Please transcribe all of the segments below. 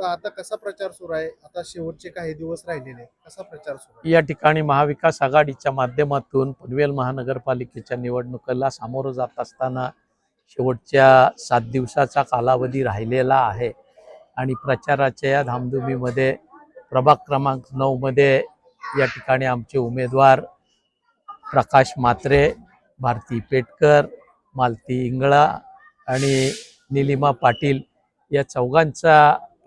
आता कसा प्रचार सुरू आहे? आता शेवटचे काही दिवस राहिलेले कसा प्रचार सुरू आहे? या ठिकाणी महाविकास आघाडीच्या माध्यमातून पनवेल महानगरपालिकेच्या निवडणुकीला सामोरं जात असताना शेवटच्या सात दिवसाचा कालावधी राहिलेला आहे. आणि प्रचाराच्या या धामधुमीमध्ये प्रभाग क्रमांक नऊमध्ये या ठिकाणी आमचे उमेदवार प्रकाश मात्रे भारती पेटकर मालती इंगळा आणि निलिमा पाटील या चौघांचा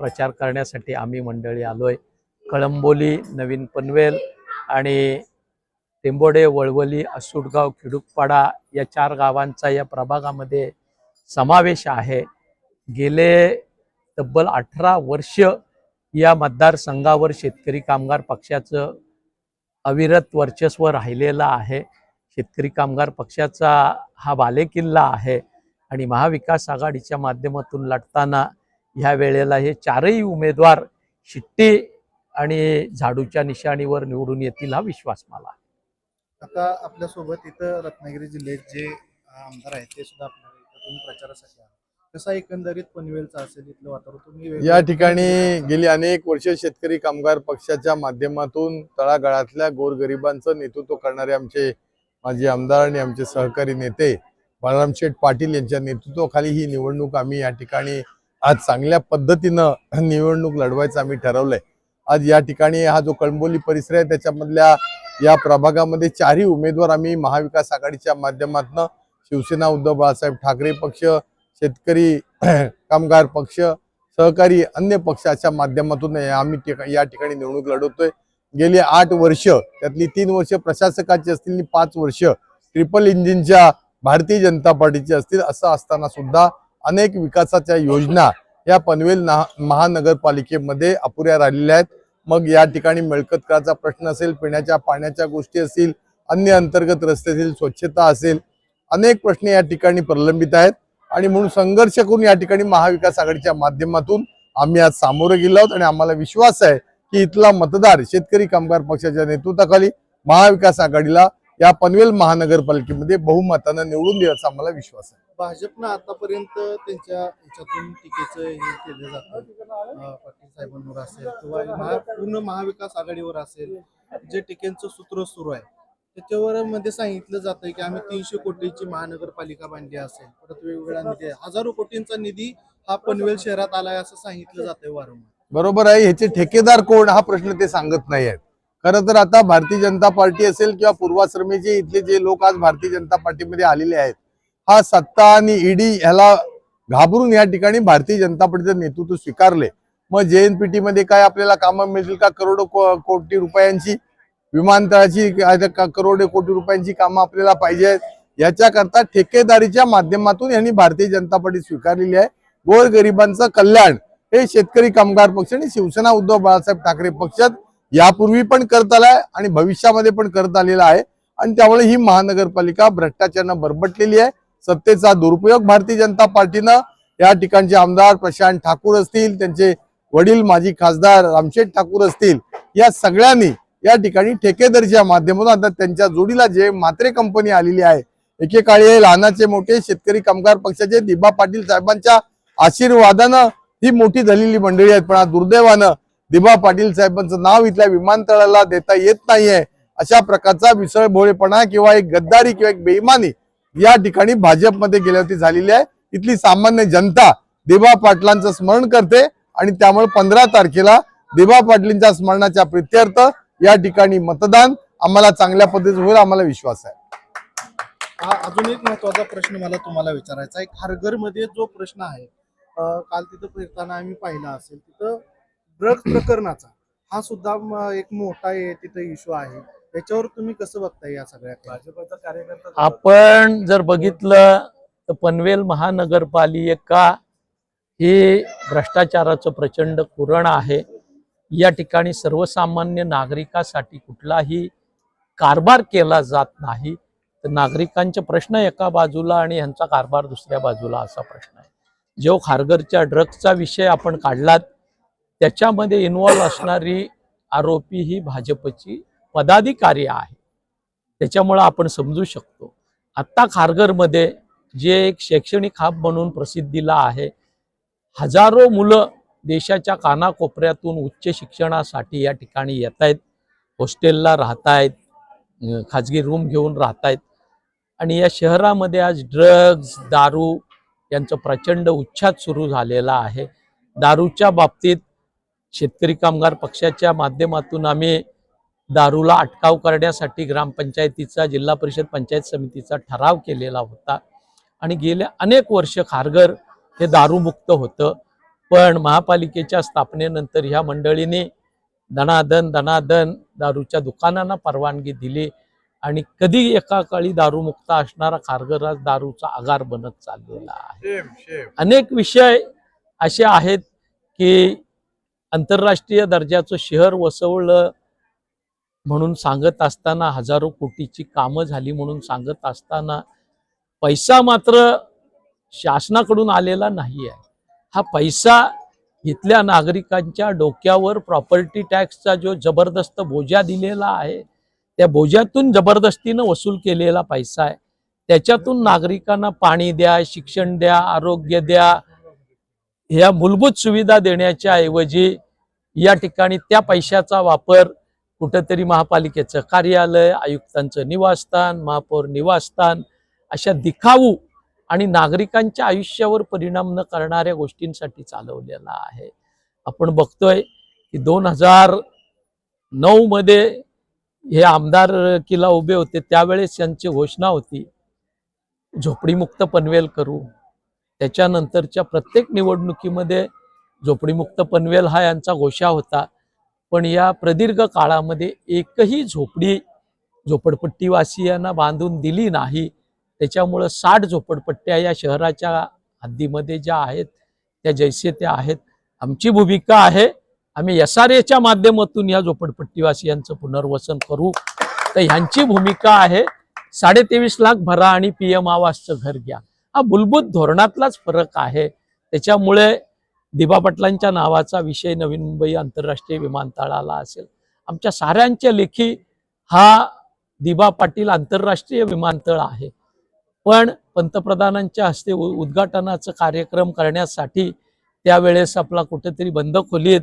प्रचार करण्यासाठी आम्ही मंडळी आलो आहे कळंबोली नवीन पनवेल आणि टेंबोडे वळवली असुडगाव खिडुकपाडा या चार गावांचा या प्रभागामध्ये समावेश आहे. गेले तब्बल अठरा वर्ष या मतदारसंघावर शेतकरी कामगार पक्षाचं अविरत वर्चस्व राहिलेलं आहे. शेतकरी कामगार पक्षाचा हा बालेकिल्ला आहे आणि महाविकास आघाडीच्या माध्यमातून लढताना ह्या वेळेला हे चारही उमेदवार शिट्टी आणि झाडूच्या निशाणीवर निवडून येतील हा विश्वास मला. आता आपल्यासोबत इथं रत्नागिरी जिल्ह्यात जे आमदार आहेत ते सुद्धा आपल्या प्रचारासाठी आहात कसा एकंदरीत पनवेलचा असेल इथलं वातावरण या ठिकाणी गेली अनेक वर्ष शेतकरी कामगार पक्षाच्या माध्यमातून तळागाळातल्या गोरगरिबांचं नेतृत्व करणारे आमचे माजी आमदार आणि आमचे सहकारी नेते बाळाराम शेठ पाटील यांच्या नेतृत्वाखाली ही निवडणूक आम्ही या ठिकाणी आज चांगल्या पद्धतीनं निवडणूक लढवायचं आम्ही ठरवलंय. आज या ठिकाणी हा जो कळंबोली परिसर आहे त्याच्यामधल्या या प्रभागामध्ये चारही उमेदवार आम्ही महाविकास आघाडीच्या माध्यमातून शिवसेना उद्धव बाळासाहेब ठाकरे पक्ष शेतकरी कामगार पक्ष सहकारी अन्य पक्षाच्या माध्यमातून आम्ही या ठिकाणी निवडणूक लढवतोय. गेली आठ वर्ष त्यातली तीन वर्ष प्रशासकाची असतील पाच वर्ष ट्रिपल इंजिनच्या भारतीय जनता पार्टीची असतील असं असताना सुद्धा अनेक विकासाच्या योजना या पनवेल महानगरपालिकेमध्ये अपुऱ्या राहिलेल्या आहेत. मग या ठिकाणी मिळकत कराचा प्रश्न असेल पिण्याच्या पाण्याच्या गोष्टी असतील अन्य अंतर्गत रस्ते असतील स्वच्छता असेल अनेक प्रश्न या ठिकाणी प्रलंबित आहेत. आणि म्हणून संघर्ष करून या ठिकाणी महाविकास आघाडीच्या माध्यमातून आम्ही आज सामोरे गेलो आहोत आणि आम्हाला विश्वास आहे की इथला मतदार शेतकरी कामगार पक्षाच्या नेतृत्वाखाली महाविकास आघाडीला या पनवेल महानगरपालिकेमध्ये बहुमतानं निवडून देईल असा आम्हाला विश्वास आहे. भाजपनं आतापर्यंत त्यांच्या ह्याच्यातून टीकेचं हे केलं जातं. पाटील साहेबांवर असेल किंवा महा- पूर्ण महाविकास आघाडीवर असेल जे टीकेचं सूत्र सुरू आहे. त्याच्यावर मध्ये सांगितलं जातं की आम्ही तीनशे कोटीची महानगरपालिका बांधली असेल. परत वेगवेगळा निधी आहे. हजारो कोटींचा निधी हा पनवेल शहरात आलाय असं सांगितलं जातंय वारंवार. बरोबर आहे ह्याचे ठेकेदार कोण? हा प्रश्न ते सांगत नाही आहेत. खरं तर आता भारतीय जनता पार्टी असेल किंवा पूर्वाश्रमीचे इथले जे लोक आज भारतीय जनता पार्टीमध्ये आलेले आहेत हा सत्ता आणि ईडी ह्याला घाबरून या ठिकाणी भारतीय जनता पार्टीचं नेतृत्व स्वीकारले. मग जे जेएनपीटी मध्ये काय आपल्याला कामं मिळतील का? करोडो कोटी रुपयांची विमानतळाची करोडो कोटी रुपयांची कामं आपल्याला पाहिजे आहेत. याच्याकरता ठेकेदारीच्या माध्यमातून यांनी भारतीय जनता पार्टी स्वीकारलेली आहे. गोरगरिबांचं कल्याण हे शेतकरी कामगार पक्ष आणि शिवसेना उद्धव बाळासाहेब ठाकरे पक्षात यापूर्वी पण करत आलाय आणि भविष्यामध्ये पण करत आलेला आहे. आणि त्यामुळे ही महानगरपालिका भ्रष्टाचारानं बरबटलेली आहे. सत्तेचा दुरुपयोग भारतीय जनता पार्टीनं या ठिकाणचे आमदार प्रशांत ठाकूर असतील त्यांचे वडील माजी खासदार रामशेठ ठाकूर असतील या सगळ्यांनी या ठिकाणी ठेकेदारीच्या माध्यमातून आता त्यांच्या जोडीला जे मात्रे कंपनी आलेली आहे एकेकाळी लहानाचे मोठे शेतकरी कामगार पक्षाचे दिबा पाटील साहेबांच्या आशीर्वादानं ही मोठी झालेली मंडळी आहेत. पण आज दुर्दैवानं दिबा पाटील साहेबांचं नाव इथल्या विमानतळाला देता येत नाहीये. अशा प्रकारचा विसळभोळेपणा किंवा एक गद्दारी किंवा एक बेईमानी या ठिकाणी भाजपमध्ये गेल्यावरती झालेली आहे. इथली सामान्य जनता दिबा पाटलांचं स्मरण करते आणि त्यामुळे पंधरा तारखेला दिबा पाटलींच्या स्मरणाच्या प्रित्यर्थ या ठिकाणी मतदान आम्हाला चांगल्या पद्धतीने होईल आम्हाला विश्वास आहे. हा अजून एक महत्त्वाचा प्रश्न मला तुम्हाला विचारायचा आहे. खारघरमध्ये जो प्रश्न आहे काल तिथं फिरताना आम्ही पाहिला असेल तिथं ड्रग्ज प्रकरणाचा हा सुद्धा एक मोठा आहे तिथं इश्यू आहे. त्याच्यावर तुम्ही कसं बघताय या सगळ्या भाजपचा कार्यकर्ता आपण जर बघितलं तर पनवेल महानगरपालिका ही भ्रष्टाचाराचं प्रचंड कुरण आहे? या ठिकाणी सर्वसामान्य नागरिकासाठी कुठलाही कारभार केला जात नाही. तर नागरिकांचे प्रश्न एका बाजूला आणि ह्यांचा कारभार दुसऱ्या बाजूला असा प्रश्न आहे. जो खारघरच्या ड्रग्जचा विषय आपण काढलात त्याच्यामध्ये इन्व्हॉल्व असणारी आरोपी ही भाजपची पदाधिकारी आहे. त्याच्यामुळं आपण समजू शकतो. आत्ता खारघरमध्ये जे एक शैक्षणिक हब म्हणून प्रसिद्धीला आहे हजारो मुलं देशाच्या कानाकोपऱ्यातून उच्च शिक्षणासाठी या ठिकाणी येत आहेत हॉस्टेलला राहत आहेत खाजगी रूम घेऊन राहत आहेत आणि या शहरामध्ये आज ड्रग्ज दारू यांचं प्रचंड उच्छाद सुरू झालेला आहे. दारूच्या बाबतीत शेतकरी कामगार पक्षाच्या माध्यमातून आम्ही दारूला अटकाव करण्यासाठी ग्रामपंचायतीचा जिल्हा परिषद पंचायत समितीचा ठराव केलेला होता. आणि गेल्या अनेक वर्ष खारघर हे दारूमुक्त होतं. पण महापालिकेच्या स्थापनेनंतर ह्या मंडळीने दणादन दणादन दारूच्या दुकानांना परवानगी दिली आणि कधी एका काळी दारूमुक्त असणारा खारघर आज दारूचा आगार बनत चाललेला आहे. अनेक विषय असे आहेत की आंतरराष्ट्रीय दर्जाचं शहर वसवलं म्हणून सांगत असताना हजारो कोटीची कामं झाली म्हणून सांगत असताना पैसा मात्र शासनाकडून आलेला नाही आहे हा पैसा इथल्या नागरिकांच्या डोक्यावर प्रॉपर्टी टॅक्सचा जो जबरदस्त बोजा दिलेला आहे त्या बोजातून जबरदस्तीनं वसूल केलेला पैसा आहे. त्याच्यातून नागरिकांना पाणी द्या शिक्षण द्या आरोग्य द्या ह्या मूलभूत सुविधा देण्याच्या ऐवजी या ठिकाणी त्या पैशाचा वापर कुठंतरी महापालिकेचं कार्यालय आयुक्तांचं निवासस्थान महापौर निवासस्थान अशा दिखाऊ आणि नागरिकांच्या आयुष्यावर परिणाम न करणाऱ्या गोष्टींसाठी चालवलेला आहे. आपण बघतोय की दोन हजार नऊ मध्ये हे आमदार किला उभे होते त्यावेळेस त्यांची घोषणा होती झोपडीमुक्त पनवेल करू. त्याच्यानंतरच्या प्रत्येक निवडणुकीमध्ये झोपडीमुक्त पनवेल हा यांचा घोषा होता. पण या प्रदीर्घ काळामध्ये एकही झोपडी झोपडपट्टीवासियांना बांधून दिली नाही. त्याच्यामुळं साठ झोपडपट्ट्या या शहराच्या हद्दीमध्ये ज्या आहेत त्या जैसे त्या आहेत. आमची भूमिका आहे आम्ही एस आर एच्या माध्यमातून या झोपडपट्टीवासियांचं पुनर्वसन करू. तर ह्यांची भूमिका आहे साडेतेवीस लाख भरा आणि पी एम आवासचं घर घ्या. हा मूलभूत धोरणातलाच फरक आहे. त्याच्यामुळे दिबा पाटलांच्या नावाचा विषय नवी मुंबई आंतरराष्ट्रीय विमानतळाला असेल. आमच्या साऱ्यांच्या लेखी हा दिबा पाटील आंतरराष्ट्रीय विमानतळ आहे. पण पंतप्रधानांच्या हस्ते उ- कार्यक्रम करण्यासाठी त्यावेळेस आपला कुठेतरी बंद खोलीत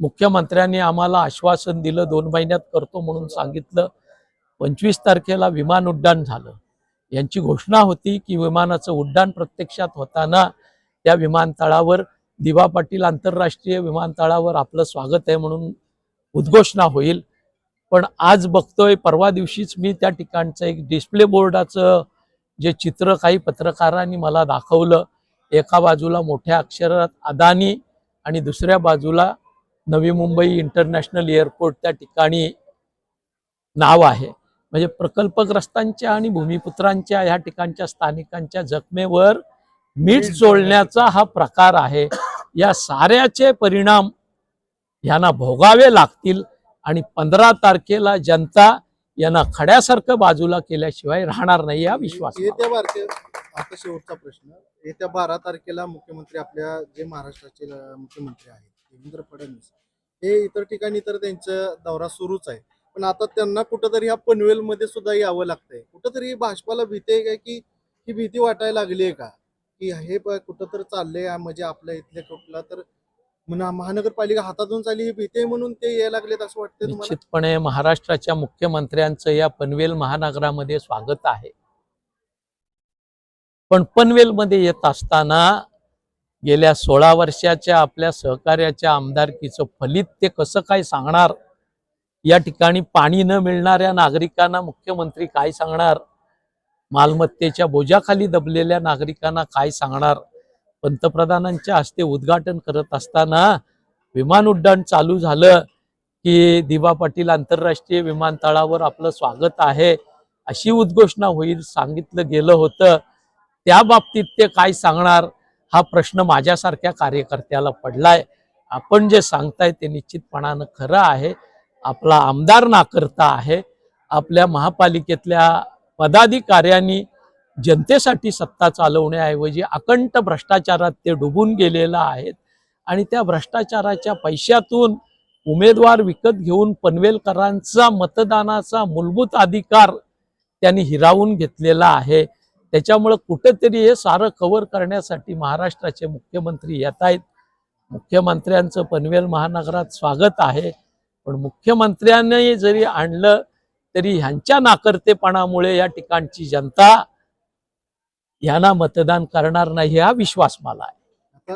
मुख्यमंत्र्यांनी आम्हाला आश्वासन दिलं दोन महिन्यात करतो म्हणून सांगितलं. पंचवीस तारखेला विमान उड्डाण झालं. यांची घोषणा होती की विमानाचं उड्डाण प्रत्यक्षात होताना त्या विमानतळावर दिवा पाटील आंतरराष्ट्रीय विमानतळावर आपलं स्वागत आहे म्हणून उद्घोषणा होईल. पण आज बघतोय परवा दिवशीच मी त्या ठिकाणचं एक डिस्प्ले बोर्डाचं जे चित्र काही पत्रकारांनी मला दाखवलं. एका बाजूला मोठ्या अक्षरात अदानी आणि दुसऱ्या बाजूला नवी मुंबई इंटरनॅशनल एअरपोर्ट त्या ठिकाणी नाव आहे. म्हणजे प्रकल्पग्रस्तांच्या आणि भूमिपुत्रांच्या ह्या ठिकाणच्या स्थानिकांच्या जखमेवर मीठ चोळण्याचा हा प्रकार आहे. या साऱ्याचे परिणाम यांना भोगावे लागतील आणि पंधरा तारखेला जनता यांना खड्यासारखं बाजूला केल्याशिवाय राहणार नाही हा विश्वास. येत्या आता शेवटचा प्रश्न. येत्या बारा तारखेला मुख्यमंत्री आपल्या जे महाराष्ट्राचे मुख्यमंत्री आहेत देवेंद्र फडणवीस हे इतर ठिकाणी तर त्यांचा दौरा सुरूच आहे. पण आता त्यांना कुठंतरी ह्या पनवेलमध्ये सुद्धा यावं लागतंय. कुठंतरी भाजपाला भीती आहे काय की ही भीती वाटायला लागली आहे का? की हे प- कुठंतरी चाललंय म्हणजे आपल्या इथल्या कुठला तर महानगरपालिका हातातून चालली ही भीती आहे म्हणून ते यायला लागलेत असं वाटतं निश्चितपणे महाराष्ट्राच्या मुख्यमंत्र्यांचं या पनवेल महानगरामध्ये स्वागत आहे. पण पनवेलमध्ये येत असताना गेल्या सोळा वर्षाच्या आपल्या सहकार्याच्या आमदारकीचं फलित ते कसं काय सांगणार? या ठिकाणी पाणी न मिळणाऱ्या नागरिकांना मुख्यमंत्री काय सांगणार? मालमत्तेच्या बोजाखाली दबलेल्या नागरिकांना काय सांगणार? पंतप्रधानांच्या हस्ते उद्घाटन करत असताना विमान उड्डाण चालू झालं की दिवा पाटील आंतरराष्ट्रीय विमानतळावर आपलं स्वागत आहे अशी उद्घोषणा होईल सांगितलं गेलं होतं. त्या बाबतीत ते काय सांगणार? हा प्रश्न माझ्यासारख्या कार्यकर्त्याला पडलाय. आपण जे सांगताय ते निश्चितपणानं खरं आहे. आपला आमदार नाकर्ता आहे. आपल्या महापालिकेतल्या पदाधिकाऱ्यांनी जनतेसाठी सत्ता चालवण्याऐवजी अकंट भ्रष्टाचारात ते डुबून गेलेलं आहेत. आणि त्या भ्रष्टाचाराच्या पैशातून उमेदवार विकत घेऊन पनवेलकरांचा मतदानाचा मूलभूत अधिकार त्यांनी हिरावून घेतलेला आहे. त्याच्यामुळं कुठेतरी हे सारं कव्हर करण्यासाठी महाराष्ट्राचे मुख्यमंत्री येत आहेत. मुख्यमंत्र्यांचं पनवेल महानगरात स्वागत आहे. पण मुख्यमंत्र्यांनी जरी आणलं तरी ह्यांच्या नाकर्तेपणामुळे या ठिकाणची जनता यांना मतदान करणार नाही हा विश्वास मला आहे.